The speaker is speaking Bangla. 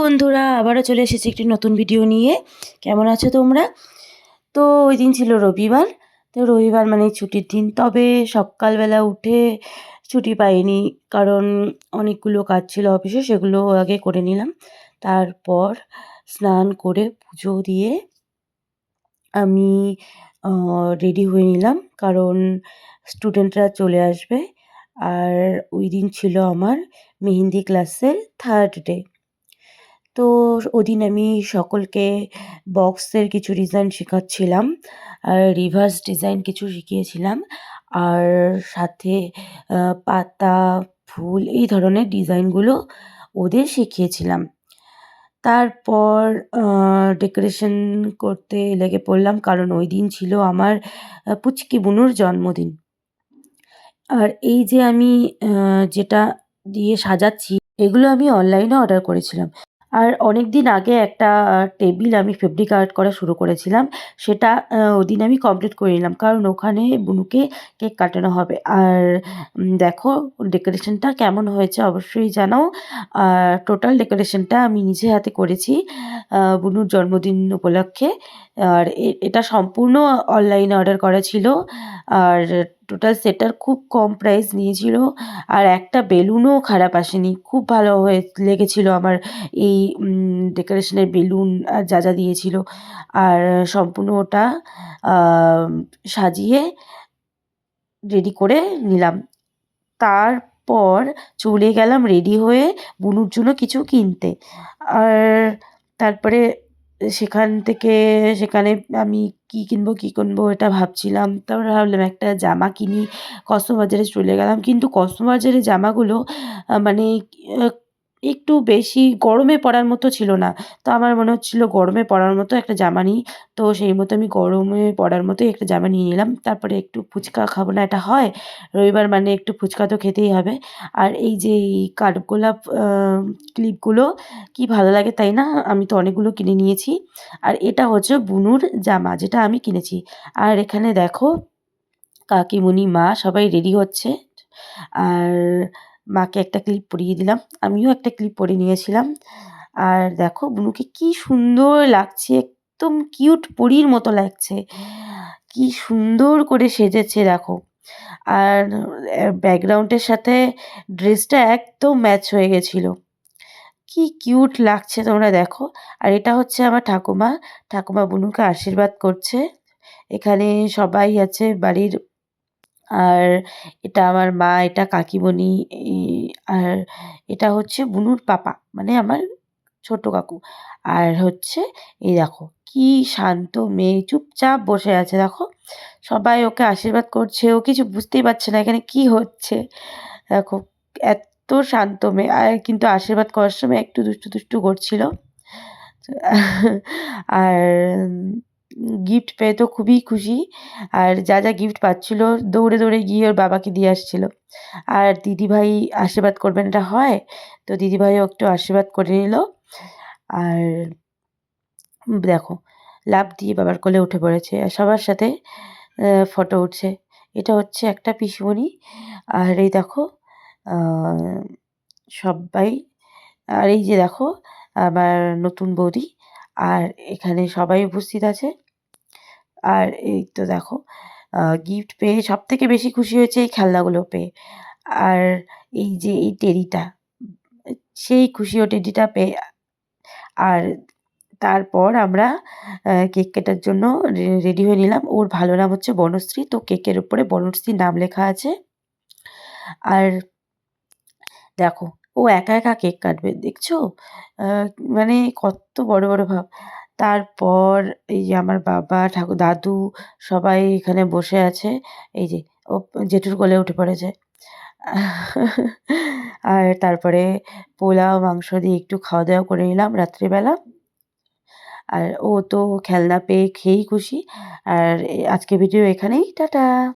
বন্ধুরা, আবারও চলে এসেছি একটি নতুন ভিডিও নিয়ে। কেমন আছো তোমরা? তো ওই দিন ছিল রবিবার। তো রবিবার মানে ছুটির দিন। তবে সকালবেলা উঠে ছুটি পাইনি, কারণ অনেকগুলো কাজ ছিল অফিসে, সেগুলো আগে করে নিলাম। তারপর স্নান করে পুজো দিয়ে আমি রেডি হয়ে নিলাম। কারণ স্টুডেন্টরা চলে আসবে। আর ওই দিন ছিল আমার মেহেন্দি ক্লাসের থার্ড ডে তো ওদিন আমি সকলকে বক্সের কিছু ডিজাইন শেখাচ্ছিলাম, আর রিভার্স ডিজাইন কিছু শিখিয়েছিলাম, আর সাথে পাতা, ফুল এই ধরনের ডিজাইনগুলো ওদের শিখিয়েছিলাম। তারপর ডেকোরেশন করতে লেগে পড়লাম, কারণ ওই দিন ছিল আমার পুচকি বুনুর জন্মদিন। আর এই যে আমি যেটা দিয়ে সাজাচ্ছি, এগুলো আমি অনলাইনে অর্ডার করেছিলাম। আর অনেক দিন আগে একটা টেবিল আমি ফেব্রিক আর্ট করা শুরু করেছিলাম, সেটা ওদিন আমি কমপ্লিট করে নিলাম, কারণ ওখানে বুনুকে কেক কাটানো হবে। আর দেখো ডেকোরেশনটা কেমন হয়েছে, অবশ্যই জানাও। আর টোটাল ডেকোরেশনটা আমি নিজে হাতে করেছি বুনুর জন্মদিন উপলক্ষে। আর এটা সম্পূর্ণ অনলাইনে অর্ডার করা ছিল। আর টোটাল সেটার খুব কম প্রাইস নিয়েছিল আর একটা বেলুনও খারাপ আসেনি। খুব ভালো হয়ে লেগেছিল আমার এই ডেকোরেশনের বেলুন আর যা যা দিয়েছিল। আর সম্পূর্ণ ওটা সাজিয়ে রেডি করে নিলাম। তারপর চলে গেলাম রেডি হয়ে বুনুর জন্য কিছু কিনতে। আর তারপরে সেখান থেকে সেখানে আমি কি কিনবো কি কিনবো এটা ভাবছিলাম। তারপরে ভাবলাম একটা জামা কিনি কসমো বাজারে চলে গেলাম। কিন্তু কসমো বাজারে জামাগুলো মানে একটু বেশি গরমে পরার মতো ছিল না। তো আমার মনে হচ্ছিল গরমে পরার মতো একটা জামা নিই। তো সেই মতো আমি গরমে পরার মতোই একটা জামা নিয়ে নিলাম। তারপরে একটু ফুচকা খাব না, এটা হয়। রবিবার মানে একটু ফুচকা তো খেতেই হবে। আর এই যে কাঠগোলাপ ক্লিপগুলো কি ভালো লাগে তাই না? আমি তো অনেকগুলো কিনে নিয়েছি। আর এটা হচ্ছে বুনুর জামা, যেটা আমি কিনেছি। আর এখানে দেখো কাকিমুনি মা সবাই রেডি হচ্ছে। আর মাকে একটা ক্লিপ পরিয়ে দিলাম। আমিও একটা ক্লিপ পরে নিয়েছিলাম। আর দেখো, বুনুকে কি সুন্দর লাগছে, একদম কিউট পরীর মতো লাগছে। কি সুন্দর করে সেজেছে, দেখো। আর ব্যাকগ্রাউন্ডের সাথে ড্রেসটা একদম ম্যাচ হয়ে গেছিল। কি কিউট লাগছে তোমরা দেখো। আর এটা হচ্ছে আমার ঠাকুমা। ঠাকুমা বুনুকে আশীর্বাদ করছে। এখানে সবাই আছে বাড়ির আর এটা আমার মা, এটা কাকিমণি আর এটা হচ্ছে বুনুর পাপা মানে আমার ছোট কাকু। আর হচ্ছে, এই দেখো, কি শান্ত মেয়ে, চুপচাপ বসে আছে, দেখো। সবাই ওকে আশীর্বাদ করছে, ও কিছু বুঝতেই পারছে না এখানে কি হচ্ছে। দেখো, এত শান্ত মেয়ে, আর কিন্তু আশীর্বাদ করার সময় একটু দুষ্টু দুষ্টু করছিল। আর গিফট পেয়ে তো খুবই খুশি। আর যা যা গিফট পাচ্ছিল, দৌড়ে দৌড়ে গিয়ে ওর বাবাকে দিয়ে আসছিল। আর দিদিভাই আশীর্বাদ করবেন এটা হয়, তো দিদিভাইও একটু আশীর্বাদ করে নিল। আর দেখো, লাভ দিয়ে বাবার কোলে উঠে পড়েছে। আর সবার সাথে ফটো উঠছে। এটা হচ্ছে একটা পিসুমণি। আর এই দেখো সবাই, আর এই যে দেখো, আমার নতুন বৌদি। আর এখানে সবাই উপস্থিত আছে। আর এই তো দেখো গিফট পেয়ে সব থেকে বেশি খুশি হয়েছে এই খেলনাগুলো পেয়ে। আর এই যে এই টেরিটা সেই খুশি ও টেরিটা পেয়ে, আর তারপর আমরা কেক কেটার জন্য রেডি হয়ে নিলাম। ওর ভালো নাম হচ্ছে বনশ্রী, তো কেকের উপরে বনশ্রীর নাম লেখা আছে। আর দেখো, ও একা একা কেক কাটবে, দেখছ? মানে কত বড় বড় ভাব। তারপর এই যে আমার বাবা, ঠাকুর, দাদু সবাই এখানে বসে আছে। এই যে ও জেঠুর কোলে উঠে পড়েছে। আর তারপরে পোলাও, মাংস দিয়ে একটু খাওয়া দাওয়া করে নিলাম রাত্রিবেলা। আর ও তো খেলনা পেয়ে খেয়েই খুশি। আর আজকে ভিডিও এখানেই, টাটা!